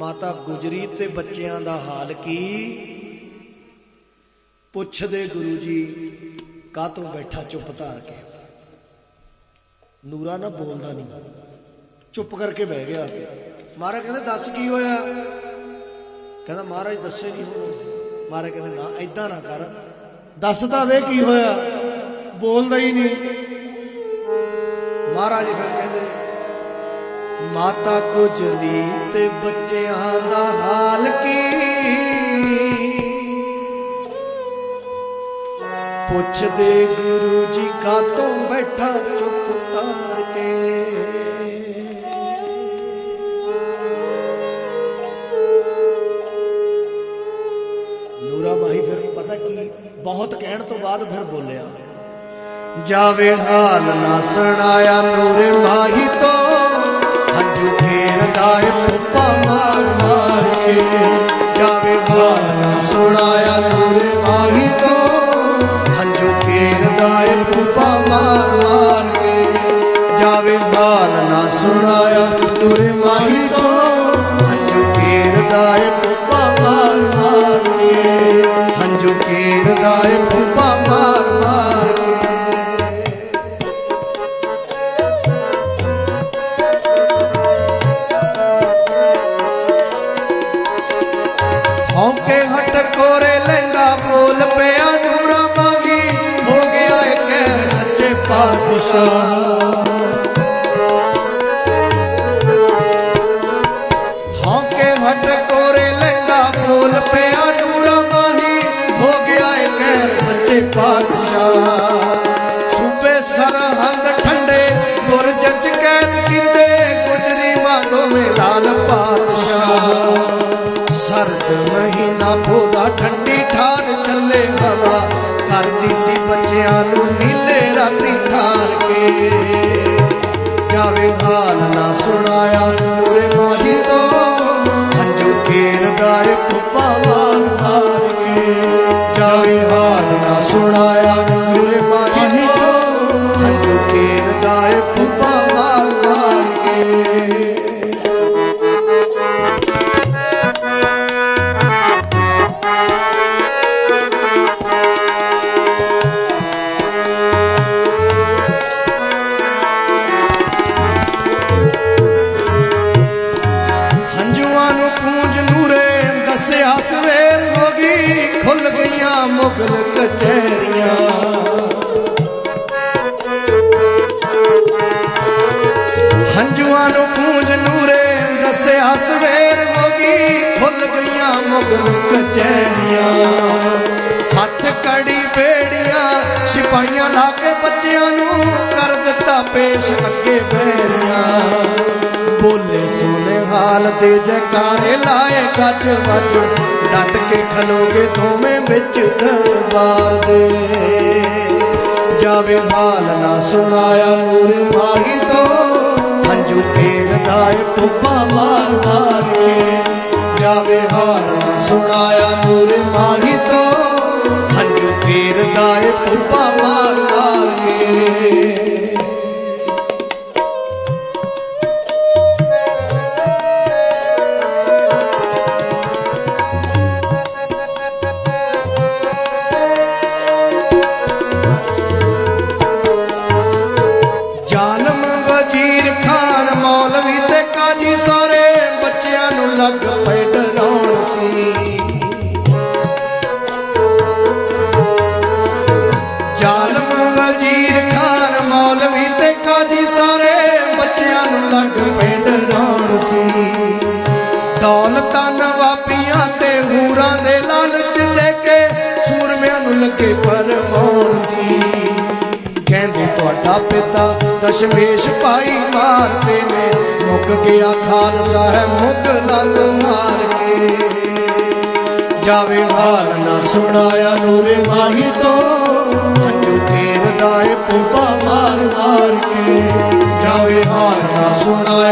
ਮਾਤਾ ਗੁਜਰੀ ਤੇ ਬੱਚਿਆਂ ਦਾ ਹਾਲ ਕੀ? ਪੁੱਛਦੇ ਗੁਰੂ ਜੀ ਕਾਤੋਂ ਬੈਠਾ ਚੁੱਪ ਧਾਰ ਕੇ? ਨੂਰਾ ਨਾ ਬੋਲਦਾ ਨਹੀਂ ਚੁੱਪ ਕਰਕੇ ਬਹਿ ਗਿਆ। ਮਹਾਰਾਜ ਕਹਿੰਦੇ, ਦੱਸ ਕੀ ਹੋਇਆ? ਕਹਿੰਦਾ, ਮਹਾਰਾਜ ਦੱਸੇ ਨਹੀਂ ਹੁਣ। ਮਹਾਰਾਜ ਕਹਿੰਦੇ, ਨਾ ਐਦਾਂ ਨਾ ਕਰ। ਦੱਸ ਤਾਂ ਦੇ ਕੀ ਹੋਇਆ? ਬੋਲਦਾ ਹੀ ਨਹੀਂ ਮਹਾਰਾਜ ਫਿਰ ਕਹਿੰਦੇ ਮਾਤਾ ਗੁਜਰੀ ਤੇ ਬੱਚਿਆਂ ਦਾ ਹਾਲ ਕੀ? ਪੁੱਛਦੇ ਗੁਰੂ ਜੀ ਕਾਤੋਂ ਬੈਠਾ ਚੁੱਪ ਤਾਰ ਕੇ? ਨੂਰਾ ਮਾਹੀ ਫਿਰ ਪਤਾ ਕੀ, ਬਹੁਤ ਕਹਿਣ ਤੋਂ ਬਾਅਦ ਫਿਰ ਬੋਲਿਆ, ਜਾਵੇ ਹਾਲ ਨਾ ਸੁਣਾਇਆ ਨੂਰੇ ਮਾਹੀ ਤੋਂ। ਘੇਰਦਾ ਏ ਪੁੱਪਾ ਮਾਰ ਮਾਰ ਕੇ, ਜਾਵੇ ਹਾਲ ਸੁਣਾਇਆ ਨੂਰੇ ਮਾਹੀ ਤੋਂ। ਹੰਝੂ ਘੇਰਦਾ ਏ ਪੁੱਪਾ ਮਾਰ ਮਾਰ ਕੇ, ਜਾਵੇ ਹਾਲ ਸੁਣਾਇਆ ਨੂਰੇ ਮਾਹੀ ਤੋਂ। ਹੰਝੂ ਘੇਰਦਾ ਏ ਪੁੱਪਾ ਮਾਰ ਮਾਰ ਕੇ, ਹੰਝੂ ਘੇਰਦਾ ਏ ਪੁੱਪਾ ਮਾਰ ਪਾਤਸ਼ਾਹ ਜਾਵੇ ਨਾ ਸੁਣਾਇਆ ਨੂਰੇ ਮਾਹੀ ਤੋਂ। ਹੰਝੂ ਘੇਰਦਾ ਏ ਕੁੱਪਾ ਸਵੇਰ ਹੋ ਗਈ ਖੁੱਲ ਗਈਆਂ ਮੁਗਲ ਕਚਹਿਰੀਆਂ। ਹੰਝੂਆਂ ਨੂੰ ਪੂੰਝ ਨੂਰੇ ਦੱਸਿਆ ਸਵੇਰ ਹੋ ਗਈ ਖੁੱਲ ਗਈਆਂ ਮੁਗਲ ਕਚਹਿਰੀਆਂ। ਹੱਥ ਕੜੀ ਬੇੜੀਆਂ ਸਿਪਾਹੀਆਂ ਲਾ ਕੇ ਬੱਚਿਆਂ ਨੂੰ ਕਰ ਦਿੱਤਾ ਪੇਸ਼ ਅੱਗੇ ਬੈਰੀਆਂ ਬੋਲੇ ਸੋਨੇ ਹਾਲ ਦੇ ਜੈਕਾਰੇ ਲਾਏ ਗੱਜ ਵੱਜ ਡਟ ਕੇ ਖਲੋਗੇ ਦੋਵੇਂ ਵਿੱਚ ਦਰਬਾਰ ਦੇ। ਜਾਵੇ ਹਾਲ ਨਾ ਸੁਣਾਇਆ ਨੂਰ ਮਾਹੀ ਤੋਂ, ਹੰਝੂ ਘੇਰਦਾ ਏ ਪੁੱਪਾ ਮਾਰ ਮਾਰ ਕੇ। ਜਾਵੇ ਹਾਲ ਨਾ ਸੁਣਾਇਆ ਨੂਰ ਮਾਹੀ ਤੋਂ ਵਜ਼ੀਰ ਖਾਨ ਮੌਲਵੀ ਤੇ ਕਾਜੀ ਸਾਰੇ ਬੱਚਿਆਂ ਨੂੰ ਲੱਗ ਪਏ ਡਰਾਉਣ ਸੀ। ਦੌਲਤਾਂ ਨਵਾਬੀਆਂ ਤੇ ਹੂਰਾਂ ਦੇ ਲਾਲਚ ਦੇ ਕੇ ਸੂਰਮਿਆਂ ਨੂੰ ਲੱਗੇ ਪਰਮਾਉਣ ਸੀ। ਕਹਿੰਦੇ, ਤੁਹਾਡਾ ਪਿਤਾ ਦਸ਼ਮੇਸ਼ ਭਾਈ ਮਾਰਦੇ ਨੇ, ਮੁੱਕ ਗਿਆ ਖਾਲਸਾ ਹੈ ਮੁਗਲਾਂ ਤੋਂ ਮਾਰ ਕੇ। ਜਾਵੇ ਹਾਲ ਨਾ ਸੁਣਾਇਆ ਨੂਰੇ ਮਾਹੀ ਤੋਂ ਹੰਝੂ ਘੇਰਦਾ ਏ ਮਾਰ ਮਾਰ ਕੇ? ਜਾਵੇ ਹਾਰ ਨਾ ਸੁਣਾਇਆ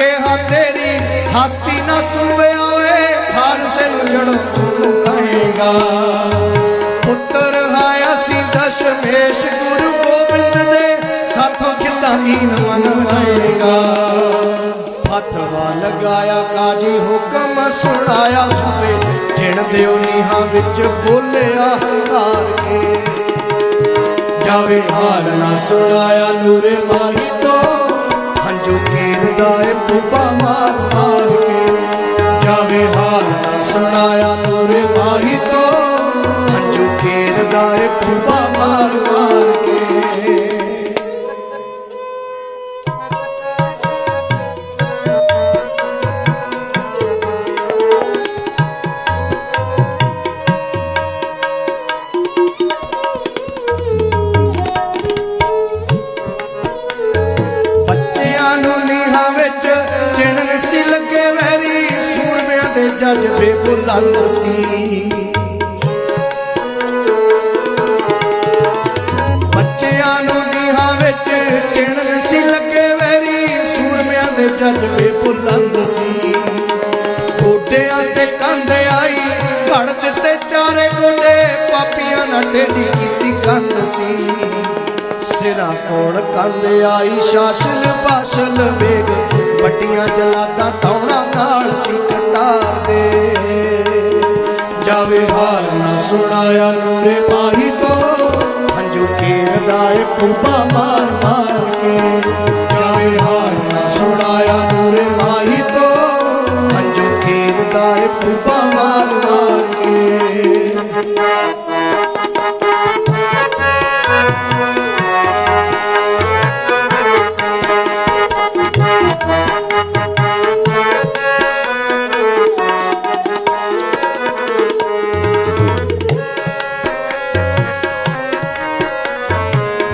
ਤੇਰੀ ਹਸਤੀ ਨਾ ਸੁਣਿਆ ਓਏ ਖਾਲਸੇ ਨੂੰ ਤੂੰ ਕਹੇਗਾ ਪੁੱਤਰ ਹਾਇਆ ਸੀ ਦਸ਼ਮੇਸ਼ ਗੁਰੂ ਗੋਬਿੰਦ ਦੇ ਸਾਥੋਂ ਕਿੱਦਾਂ ਹੀਨ ਮਨਵਾਏਗਾ। ਫਤਵਾ ਲਗਾਇਆ, ਕਾਜੀ ਹੁਕਮ ਸੁਣਾਇਆ ਸੁਬੇ ਜਿਣ ਦਿਓ ਨੀਹਾਂ ਵਿੱਚ ਬੋਲਿਆ ਹੰਕਾਰ ਕੇ। ਜਾਵੇ ਹਾਲ ਨਾ ਸੁਣਾਇਆ, ਨੂਰੇ ਮਾਹੀ ਏ ਪੁੱਪਾ ਮਾਰ ਮਾਰ ਕੇ ਜਾਵੇ ਹਾਲ ਨਾ ਸੁਣਾਇਆ ਤੋਰੇ ਮਾਹੀ ਤੋਂ। ਹੰਝੂ ਕੀਰਦਾ ਏ ਪੁੱਪਾ ਜਜ਼ਬੇ ਬੁਲੰਦ ਸੀ। ਬੱਚਿਆਂ ਨੂੰ ਨੀਹਾਂ ਵਿੱਚ ਚਿਣਨ ਸੀ ਲੱਗੇ ਵੈਰੀ, ਸੂਰਮਿਆਂ ਦੇ ਜਜ਼ਬੇ ਬੁਲੰਦ ਸੀ। ਗੋਡਿਆਂ ਤੇ ਕੰਧ ਆਈ, ਘੜ ਦਿੱਤੇ ਚਾਰੇ ਗੋਡੇ, ਪਾਪੀਆਂ ਨਾਲ ਟੇਢੀ ਕੀਤੀ ਕੰਧ ਸੀ। ਸਿਰਾਂ ਕੋਲ ਕੰਧ ਆਈ, ਸ਼ਾਸਨ ਬਾਸ਼ਲ ਵੇਗ ਵੱਡੀਆਂ ਜਲਾਦਾਂ ਤੌਣਾ ਸੁਣਾਇਆ ਨੂਰੇ ਪਾਹੀ ਤੋਂ। ਹੰਝੂ ਕੀਰਦਾ ਏ ਕੁੰਭਾ ਮਾਰ ਮਾਰ ਕੇ। ਜਾਵੇ ਹਾਲ ਨਾ ਸੁਣਾਇਆ ਨੂਰੇ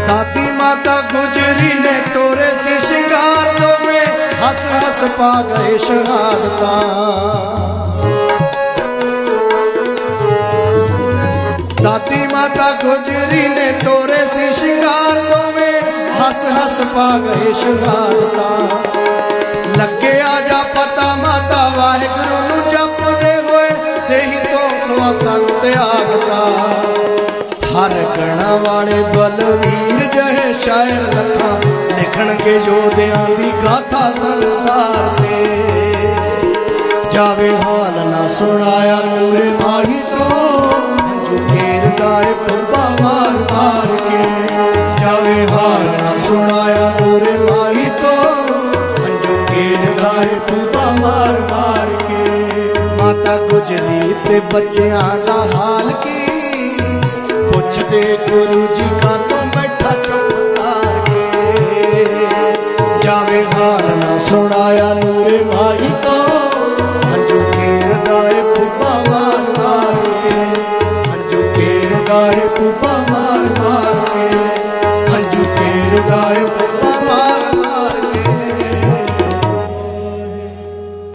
ਦਾਦੀ ਮਾਤਾ ਗੁਜਰੀ ਨੇ ਤੋਰੇ ਸੀ ਸ਼ਿੰਗਾਰ ਦੋਵੇਂ, ਹੱਸ ਹੱਸ ਪਾ ਗਏ ਸ਼ਹਾਦਤਾਂ ਦਾਦੀ ਮਾਤਾ ਗੁਜਰੀ ਨੇ ਤੋਰੇ ਸੀ ਸ਼ਿੰਗਾਰ ਦੋਵੇਂ, ਹੱਸ ਹੱਸ ਪਾ ਗਏ ਸ਼ਹਾਦਤਾਂ ਲੱਗਿਆ ਜਾ ਪਤਾ ਮਾਤਾ, ਵਾਹਿਗੁਰੂ ਨੂੰ ਜਪਦੇ ਹੋਏ ਦੇਹੀ ਤੋਂ ਸਵਾਸਾਂ ਤਿਆਗਤਾ ਹਰ ਗਣਾ ਵਾਲੇ ਬਲਵੀਰ ਜਹੇ ਸ਼ਾਇਰ ਲੱਖਾਂ ਲਿਖਣਗੇ ਯੋਧਿਆਂ ਦੀ ਗਾਥਾ ਸੰਸਾਰ ਤੇ। ਜਾਵੇ ਹਾਲ ਨਾ ਸੁਣਾਇਆ ਨੂਰੇ ਮਾਹੀ ਤੋਂ ਹੰਝੂ ਕੀਰਦਾ ਏ ਪੁੱਪਾ ਮਾਰ ਮਾਰ ਕੇ। ਜਾਵੇ ਹਾਲ ਨਾ ਸੁਣਾਇਆ ਨੂਰੇ ਮਾਹੀ ਤੋਂ ਹੰਝੂ ਕੀਰਦਾ ਏ ਪੁੱਪਾ ਮਾਰ ਮਾਰ ਕੇ। ਮਾਤਾ ਗੁਜਰੀ ਤੇ ਬੱਚਿਆਂ ਦਾ ਹਾਲ ਕੀ ਦੇ ਗੁਰੂ ਜੀ ਕਾ ਤੋਂ ਬੈਠਾ ਚੁੱਪ ਕੇ ਜਾਵੇ ਹਾਲ ਨਾ ਸੁਣਾਇਆ ਨੂਰੇ ਮਾਈ